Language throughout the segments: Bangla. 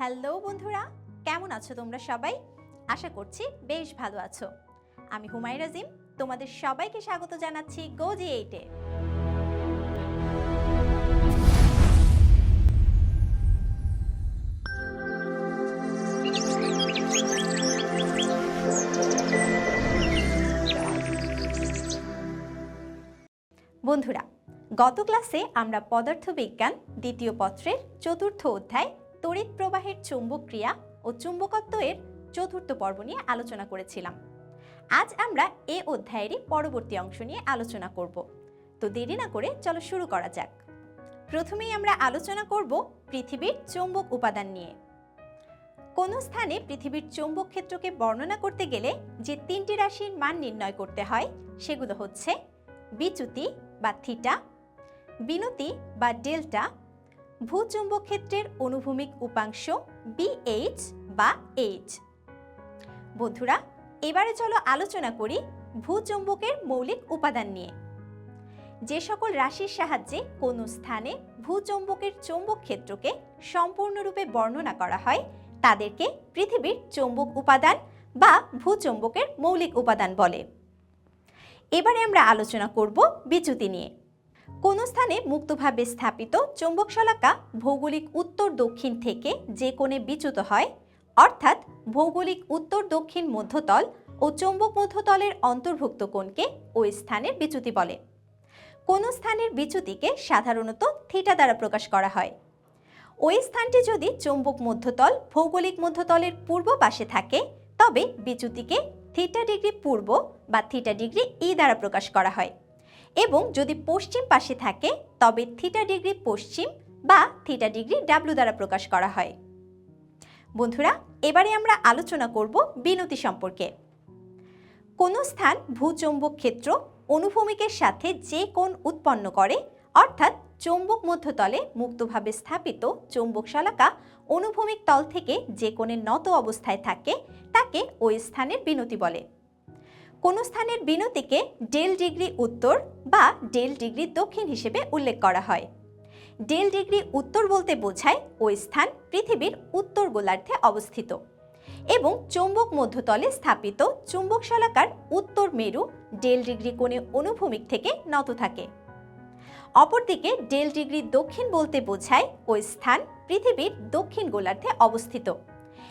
হ্যালো বন্ধুরা, কেমন আছো তোমরা সবাই? আশা করছি বেশ ভালো আছো। আমি হুমায়রা জিম তোমাদের সবাইকে স্বাগত জানাচ্ছি গোজি এইটে বন্ধুরা, গত ক্লাসে আমরা পদার্থবিজ্ঞান দ্বিতীয় পত্রের চতুর্থ অধ্যায় তড়িৎ প্রবাহের চৌম্বক ক্রিয়া ও চুম্বকত্ব এর চতুর্থ পর্ব নিয়ে আলোচনা করেছিলাম। আজ আমরা এ অধ্যায়েরই পরবর্তী অংশ নিয়ে আলোচনা করব। তো দেরি না করে চলো শুরু করা যাক। প্রথমেই আমরা আলোচনা করব পৃথিবীর চৌম্বক উপাদান নিয়ে। কোন স্থানে পৃথিবীর চৌম্বক ক্ষেত্রকে বর্ণনা করতে গেলে যে তিনটি রাশির মান নির্ণয় করতে হয় সেগুলো হচ্ছে বিচ্যুতি বা থিটা, বিনতি বা ডেল্টা ভূচুম্বক ক্ষেত্রের অনুভূমিক উপাংশ বিএইচ বা এইচ বন্ধুরা, এবারে চলো আলোচনা করি ভূচুম্বকের মৌলিক উপাদান নিয়ে। যে সকল রাশির সাহায্যে কোনো স্থানে ভূচুম্বকের চৌম্বক ক্ষেত্রকে সম্পূর্ণরূপে বর্ণনা করা হয়, তাদেরকে পৃথিবীর চৌম্বক উপাদান বা ভূচুম্বকের মৌলিক উপাদান বলে। এবারে আমরা আলোচনা করব বিচ্যুতি নিয়ে। কোনো স্থানে মুক্তভাবে স্থাপিত চৌম্বক শলাকা ভৌগোলিক উত্তর দক্ষিণ থেকে যে কোণে বিচ্যুত হয়, অর্থাৎ ভৌগোলিক উত্তর দক্ষিণ মধ্যতল ও চৌম্বক মধ্যতলের অন্তর্ভুক্ত কোণকে ওই স্থানের বিচ্যুতি বলে। কোনো স্থানের বিচ্যুতিকে সাধারণত থিটা দ্বারা প্রকাশ করা হয়। ওই স্থানটি যদি চৌম্বক মধ্যতল, ভৌগোলিক মধ্যতলের পূর্ব পাশে থাকে, তবে বিচ্যুতিকে থিটা ডিগ্রি পূর্ব বা থিটা ডিগ্রি ই দ্বারা প্রকাশ করা হয়। এবং যদি পশ্চিম পাশে থাকে, তবে থিটা ডিগ্রি পশ্চিম বা থিটা ডিগ্রি ডাব্লু দ্বারা প্রকাশ করা হয়। বন্ধুরা, এবারে আমরা আলোচনা করব বিনতি সম্পর্কে। কোনো স্থান ভূচৌম্বক ক্ষেত্র অনুভূমিকের সাথে যে কোণ উৎপন্ন করে, অর্থাৎ চৌম্বক মধ্যতলে মুক্তভাবে স্থাপিত চৌম্বক শলাকা অনুভূমিক তল থেকে যে কোণে নত অবস্থায় থাকে, তাকে ওই স্থানের বিনতি বলে। কোনো স্থানের বিনতিকে ডেল ডিগ্রি উত্তর বা ডেল ডিগ্রি দক্ষিণ হিসেবে উল্লেখ করা হয়। ডেল ডিগ্রি উত্তর বলতে বোঝায় ওই স্থান পৃথিবীর উত্তর গোলার্ধে অবস্থিত এবং চৌম্বক মধ্যতলে স্থাপিত চুম্বক শলাকার উত্তর মেরু ডেল ডিগ্রি কোণে অনুভূমিক থেকে নত থাকে। অপরদিকে ডেল ডিগ্রি দক্ষিণ বলতে বোঝায় ওই স্থান পৃথিবীর দক্ষিণ গোলার্ধে অবস্থিত।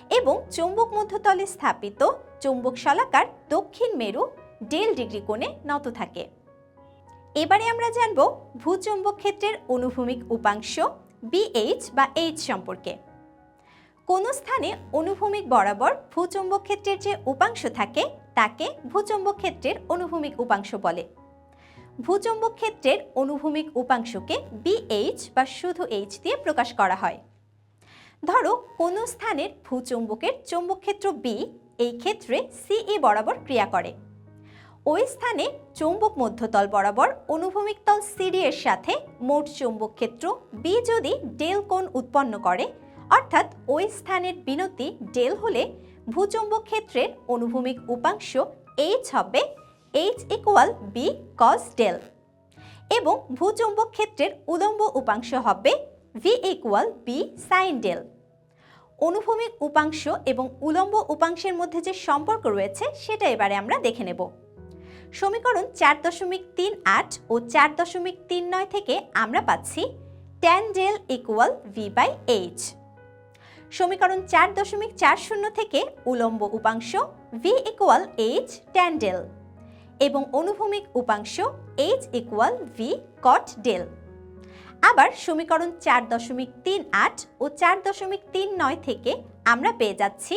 এবং চৌম্বক মধ্যতলে স্থাপিত চৌম্বক শলাকার দক্ষিণ মেরু ডেল ডিগ্রি কোণে নত থাকে। এবারে আমরা জানব ভূচৌম্বক ক্ষেত্রের অনুভূমিক উপাংশ বিএইচ বা এইচ সম্পর্কে। কোনো স্থানে অনুভূমিক বরাবর ভূচৌম্বক ক্ষেত্রের যে উপাংশ থাকে, তাকে ভূচৌম্বক ক্ষেত্রের অনুভূমিক উপাংশ বলে। ভূচৌম্বক ক্ষেত্রের অনুভূমিক উপাংশকে বিএইচ বা শুধু এইচ দিয়ে প্রকাশ করা হয়। ধরো, কোনো স্থানের ভূচুম্বকের চৌম্বক ক্ষেত্র বি এই ক্ষেত্রে সিই বরাবর ক্রিয়া করে। ওই স্থানে চৌম্বক মধ্যতল বরাবর অনুভূমিক তল সিডি এর সাথে মোট চৌম্বক ক্ষেত্র বি যদি ডেল কোণ উৎপন্ন করে, অর্থাৎ ওই স্থানের বিনতি ডেল হলে ভূচৌম্বক ক্ষেত্রের অনুভূমিক উপাংশ এইচ হবে H equal B cos del. এবং ভূচৌম্বক ক্ষেত্রের উলম্ব উপাংশ হবে V equal B sine del অনুভূমিক উপাংশ এবং উলম্ব উপাংশের মধ্যে যে সম্পর্ক রয়েছে, সেটা এবারে আমরা দেখে নেব। সমীকরণ চার দশমিক তিন আট ও চার দশমিক তিন নয় থেকে আমরা পাচ্ছি tan del equal V by H সমীকরণ চার দশমিক চার শূন্য থেকে উলম্ব উপাংশ V equal H tan del এবং অনুভূমিক উপাংশ H equal V cot del আবার সমীকরণ চার দশমিক তিন আট ও চার দশমিক তিন নয় থেকে আমরা পেয়ে যাচ্ছি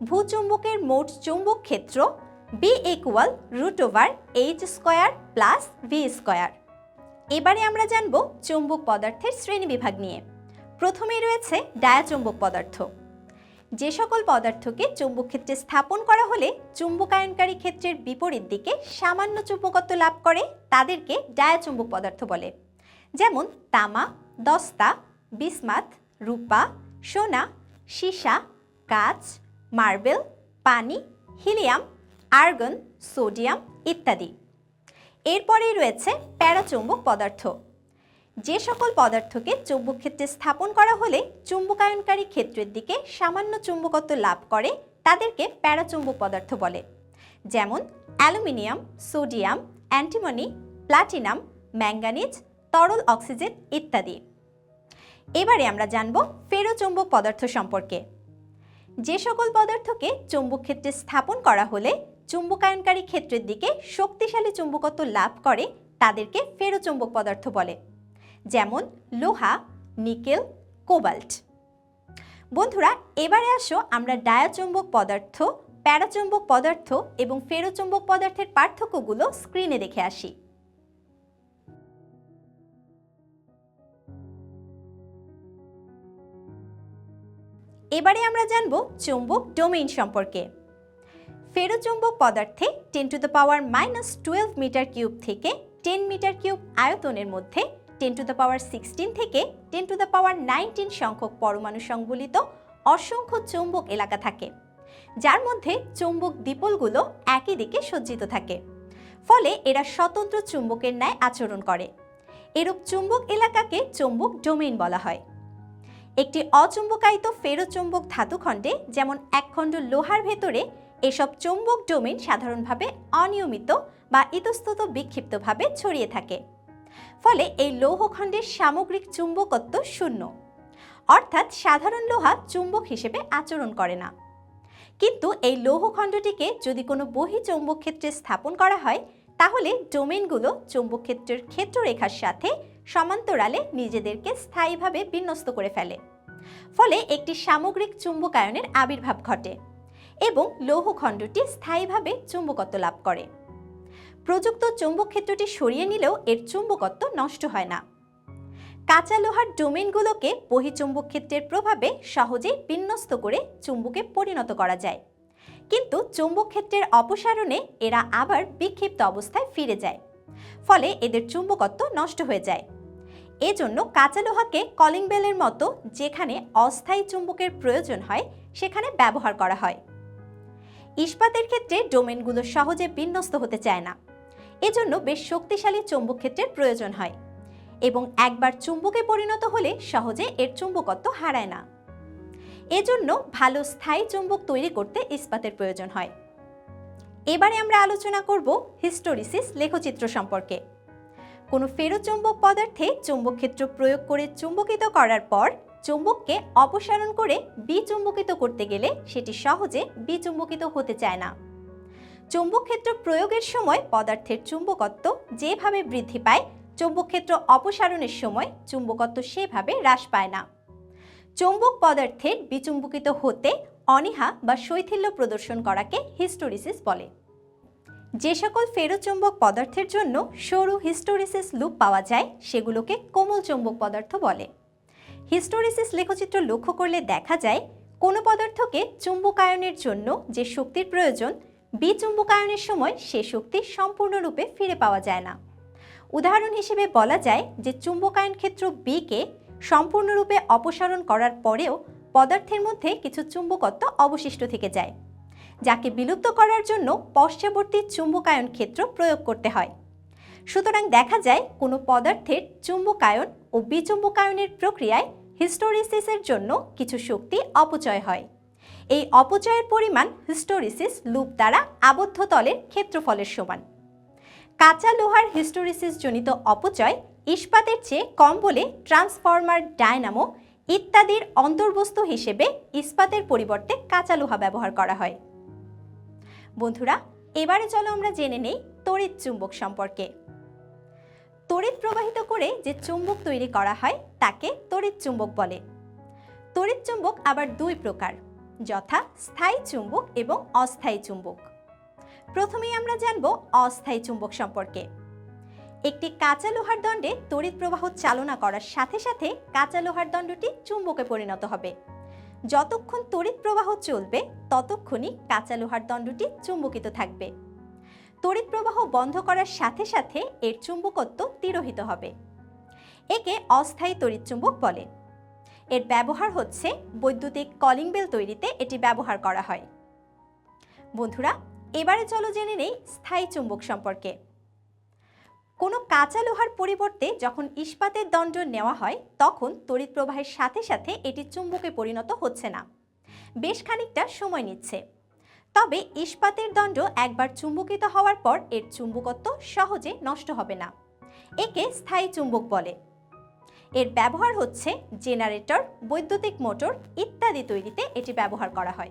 ভূচুম্বকের মোট চৌম্বক ক্ষেত্র B equal root over H square plus V square এবারে আমরা জানব চৌম্বক পদার্থের শ্রেণি বিভাগ নিয়ে। প্রথমেই রয়েছে ডায়াচৌম্বক পদার্থ। যে সকল পদার্থকে চুম্বক ক্ষেত্রে স্থাপন করা হলে চুম্বকায়নকারী ক্ষেত্রের বিপরীত দিকে সামান্য চুম্বকত্ব লাভ করে, তাদেরকে ডায়াচৌম্বক পদার্থ বলে। যেমন তামা, দস্তা বিসমাথ রূপা, সোনা, সীসা, কাঁচ, মার্বেল, পানি, হিলিয়াম, আর্গন, সোডিয়াম ইত্যাদি। এরপরেই রয়েছে প্যারাচৌম্বক পদার্থ। যে সকল পদার্থকে চৌম্বক ক্ষেত্রে স্থাপন করা হলে চুম্বকায়নকারী ক্ষেত্রের দিকে সামান্য চুম্বকত্ব লাভ করে, তাদেরকে প্যারাচুম্বক পদার্থ বলে। যেমন aluminium, sodium, antimony, platinum, manganese তরল অক্সিজেন ইত্যাদি। এবারে আমরা জানব ফেরোচৌম্বক পদার্থ সম্পর্কে। যে সকল পদার্থকে চৌম্বক ক্ষেত্রে স্থাপন করা হলে চুম্বকায়নকারী ক্ষেত্রের দিকে শক্তিশালী চুম্বকত্ব লাভ করে তাদেরকে ফেরোচৌম্বক পদার্থ বলে, যেমন লোহা, নিকেল, কোবাল্ট। বন্ধুরা, এবারে আসো আমরা ডায়াচুম্বক পদার্থ, প্যারাচুম্বক পদার্থ এবং ফেরোচুম্বক পদার্থের পার্থক্যগুলো স্ক্রিনে দেখে আসি। এবারে আমরা জানব চৌম্বক ডোমেইন সম্পর্কে। ফেরোচুম্বক পদার্থে ten to the power minus twelve metre cube থেকে টেন মিটার কিউব আয়তনের মধ্যে ten to the power sixteen থেকে ten to the power nineteen সংখ্যক পরমাণু সংবলিত অসংখ্য চৌম্বক এলাকা থাকে, যার মধ্যে চৌম্বক দ্বীপলগুলো একই দিকে সজ্জিত থাকে। ফলে এরা স্বতন্ত্র চুম্বকের ন্যায় আচরণ করে। এরূপ চুম্বক এলাকাকে চৌম্বক ডোমেইন বলা হয়। একটি অচুম্বকায়িত ফেরোচৌম্বক ধাতুখণ্ডে, যেমন একখণ্ড লোহার ভেতরে, এসব চৌম্বক ডোমেন সাধারণভাবে অনিয়মিত বা ইতস্তত বিক্ষিপ্তভাবে ছড়িয়ে থাকে। ফলে এই লৌহখণ্ডের সামগ্রিক চুম্বকত্ব শূন্য। অর্থাৎ সাধারণ লোহা চুম্বক হিসেবে আচরণ করে না। কিন্তু এই লৌহখণ্ডটিকে যদি কোনো বহি চৌম্বক ক্ষেত্রে স্থাপন করা হয়, তাহলে ডোমেনগুলো চৌম্বক ক্ষেত্রের ক্ষেত্ররেখার সাথে সমান্তরালে নিজেদেরকে স্থায়ীভাবে বিন্যস্ত করে ফেলে। ফলে একটি সামগ্রিক চুম্বকায়নের আবির্ভাব ঘটে এবং লৌহখণ্ডটি স্থায়ীভাবে চুম্বকত্ব লাভ করে। প্রযুক্ত চৌম্বক ক্ষেত্রটি সরিয়ে নিলেও এর চুম্বকত্ব নষ্ট হয় না। কাঁচা লোহার ডোমেনগুলোকে বহিচুম্বক ক্ষেত্রের প্রভাবে সহজেই বিন্যস্ত করে চুম্বকে পরিণত করা যায়। কিন্তু চৌম্বক ক্ষেত্রের অপসারণে এরা আবার বিক্ষিপ্ত অবস্থায় ফিরে যায়। ফলে এদের চুম্বকত্ব নষ্ট হয়ে যায়। এজন্য কাঁচা লোহাকে কলিং বেলের মতো যেখানে অস্থায়ী চুম্বকের প্রয়োজন হয়, সেখানে ব্যবহার করা হয়। ইস্পাতের ক্ষেত্রে ডোমেনগুলো সহজে বিন্যস্ত হতে চায় না। এজন্য বেশ শক্তিশালী চৌম্বক ক্ষেত্রের প্রয়োজন হয় এবং একবার চুম্বকে পরিণত হলে সহজে এর চুম্বকত্ব হারায় না। এজন্য ভালো স্থায়ী চুম্বক তৈরি করতে ইস্পাতের প্রয়োজন হয়। এবারে আমরা আলোচনা করব হিস্টোরিসিস লেখচিত্র সম্পর্কে। কোনো ফেরোচৌম্বক পদার্থে চৌম্বক ক্ষেত্র প্রয়োগ করে চুম্বকিত করার পর চুম্বককে অপসারণ করে বিচুম্বকিত করতে গেলে সেটি সহজে বিচুম্বকিত হতে চায় না। চৌম্বক ক্ষেত্র প্রয়োগের সময় পদার্থের চুম্বকত্ব যেভাবে বৃদ্ধি পায় চৌম্বক ক্ষেত্র অপসারণের সময় চুম্বকত্ব সেভাবে হ্রাস পায় না। চুম্বক পদার্থের বিচুম্বকিত হতে অনীহা বা শৈথিল্য প্রদর্শন করাকে হিস্টোরিসিস বলে। যে সকল ফেরোচৌম্বক পদার্থের জন্য সরু হিস্টোরিসিস লুপ পাওয়া যায়, সেগুলোকে কোমল চুম্বক পদার্থ বলে। হিস্টোরিসিস লেখচিত্র লক্ষ্য করলে দেখা যায়, কোনো পদার্থকে চুম্বকায়নের জন্য যে শক্তির প্রয়োজন, বিচুম্বকায়নের সময় সে শক্তি সম্পূর্ণরূপে ফিরে পাওয়া যায় না। উদাহরণ হিসেবে বলা যায় যে চুম্বকায়ন ক্ষেত্র বিকে সম্পূর্ণরূপে অপসারণ করার পরেও পদার্থের মধ্যে কিছু চুম্বকত্ব অবশিষ্ট থেকে যায়। যাকে বিলুপ্ত করার জন্য পশ্চাবর্তী চুম্বকায়ন ক্ষেত্র প্রয়োগ করতে হয়। সুতরাং দেখা যায়, কোনো পদার্থের চুম্বকায়ন ও বিচুম্বকায়নের প্রক্রিয়ায় হিস্টোরিসিসের জন্য কিছু শক্তি অপচয় হয়। এই অপচয়ের পরিমাণ হিস্টোরিসিস লুপ দ্বারা আবদ্ধ তলের ক্ষেত্রফলের সমান। কাঁচা লোহার হিস্টোরিসিস জনিত অপচয় ইস্পাতের চেয়ে কম বলে ট্রান্সফরমার ডায়নামো ইত্যাদির অন্তর্বস্তু হিসেবে ইস্পাতের পরিবর্তে কাঁচা লোহা ব্যবহার করা হয়। বন্ধুরা, এবারে চলো আমরা জেনে নেই তড়িৎ চুম্বক সম্পর্কে। তড়িৎ প্রবাহিত করে যে চুম্বক তৈরি করা হয়, তাকে তড়িৎ চুম্বক বলে। তড়িৎ চুম্বক আবার দুই প্রকার, যথা স্থায়ী চুম্বক এবং অস্থায়ী চুম্বক। প্রথমেই আমরা জানব অস্থায়ী চুম্বক সম্পর্কে। একটি কাঁচা লোহার দণ্ডে তড়িৎ প্রবাহ চালনা করার সাথে সাথে কাঁচা লোহার দণ্ডটি চুম্বকে পরিণত হবে। যতক্ষণ তড়িৎ প্রবাহ চলবে, ততক্ষণই কাঁচা লোহার দণ্ডটি চুম্বকিত থাকবে। তড়িৎ প্রবাহ বন্ধ করার সাথে সাথে এর চুম্বকত্ব তিরোহিত হবে। একে অস্থায়ী তড়িৎ চুম্বক বলে। এর ব্যবহার হচ্ছে বৈদ্যুতিক কলিং বেল তৈরিতে এটি ব্যবহার করা হয়। বন্ধুরা, এবারে চলো জেনে নেই স্থায়ী চুম্বক সম্পর্কে। কোনো কাঁচা লোহার পরিবর্তে যখন ইস্পাতের দণ্ড নেওয়া হয়, তখন তড়িৎ প্রবাহের সাথে সাথে এটি চুম্বকে পরিণত হচ্ছে না। বেশ খানিকটা সময় নিচ্ছে। তবে ইস্পাতের দণ্ড একবার চুম্বকিত হওয়ার পর এর চুম্বকত্ব সহজে নষ্ট হবে না। একে স্থায়ী চুম্বক বলে। এর ব্যবহার হচ্ছে জেনারেটর, বৈদ্যুতিক মোটর ইত্যাদি তৈরিতে এটি ব্যবহার করা হয়।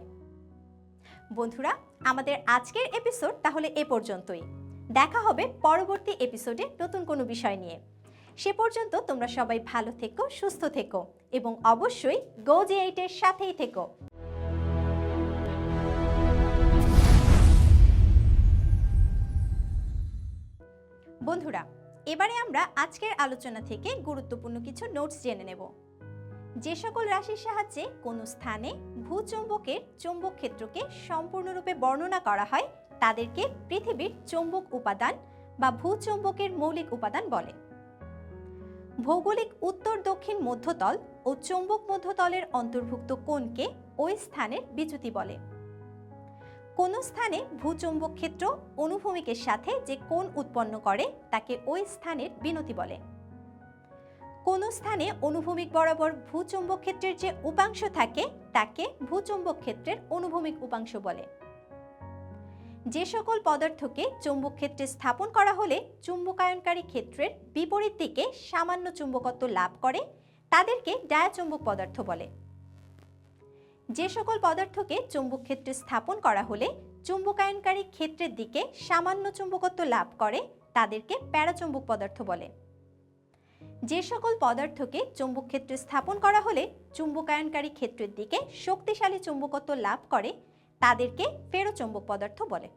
বন্ধুরা, আমাদের আজকের এপিসোড তাহলে এ পর্যন্তই। দেখা হবে পরবর্তী এপিসোডে নতুন কোনো বিষয় নিয়ে। সে পর্যন্ত তোমরা সবাই ভালো থেকো, সুস্থ থেকো এবং অবশ্যই গো জি এইটের সাথেই থেকো। বন্ধুরা, এবারে আমরা আজকের আলোচনা থেকে গুরুত্বপূর্ণ কিছু নোটস জেনে নেব। যে সকল রাশির সাহায্যে কোনো স্থানে ভূচৌম্বকের চৌম্বক ক্ষেত্রকে সম্পূর্ণরূপে বর্ণনা করা হয় তাদেরকে পৃথিবীর চৌম্বক উপাদান বা ভূচৌম্বকের মৌলিক উপাদান বলে। ভৌগোলিক উত্তর, দক্ষিণ, মধ্যতল ও চৌম্বক মধ্যতলের অন্তর্ভুক্ত কোণকে ওই স্থানের বিচ্যুতি বলে। কোন স্থানে ভূচৌম্বক ক্ষেত্র অনুভূমিকের সাথে যে কোণ উৎপন্ন করে তাকে ওই স্থানের বিনতি বলে। কোন স্থানে অনুভূমিক বরাবর ভূচৌম্বক ক্ষেত্রের যে উপাংশ থাকে তাকে ভূচৌম্বক ক্ষেত্রের অনুভূমিক উপাংশ বলে। যে সকল পদার্থকে চৌম্বক ক্ষেত্রে স্থাপন করা হলে চুম্বকায়নকারী ক্ষেত্রের বিপরীত দিকে সামান্য চুম্বকত্ব লাভ করে, তাদেরকে ডায়াচুম্বক পদার্থ বলে। যে সকল পদার্থকে চৌম্বক ক্ষেত্রে স্থাপন করা হলে চুম্বকায়নকারী ক্ষেত্রের দিকে সামান্য চুম্বকত্ব লাভ করে, তাদেরকে প্যারাচুম্বক পদার্থ বলে। যে সকল পদার্থকে চৌম্বক ক্ষেত্রে স্থাপন করা হলে চুম্বকায়নকারী ক্ষেত্রের দিকে শক্তিশালী চুম্বকত্ব লাভ করে তাদেরকে ফেরোচৌম্বক পদার্থ বলে।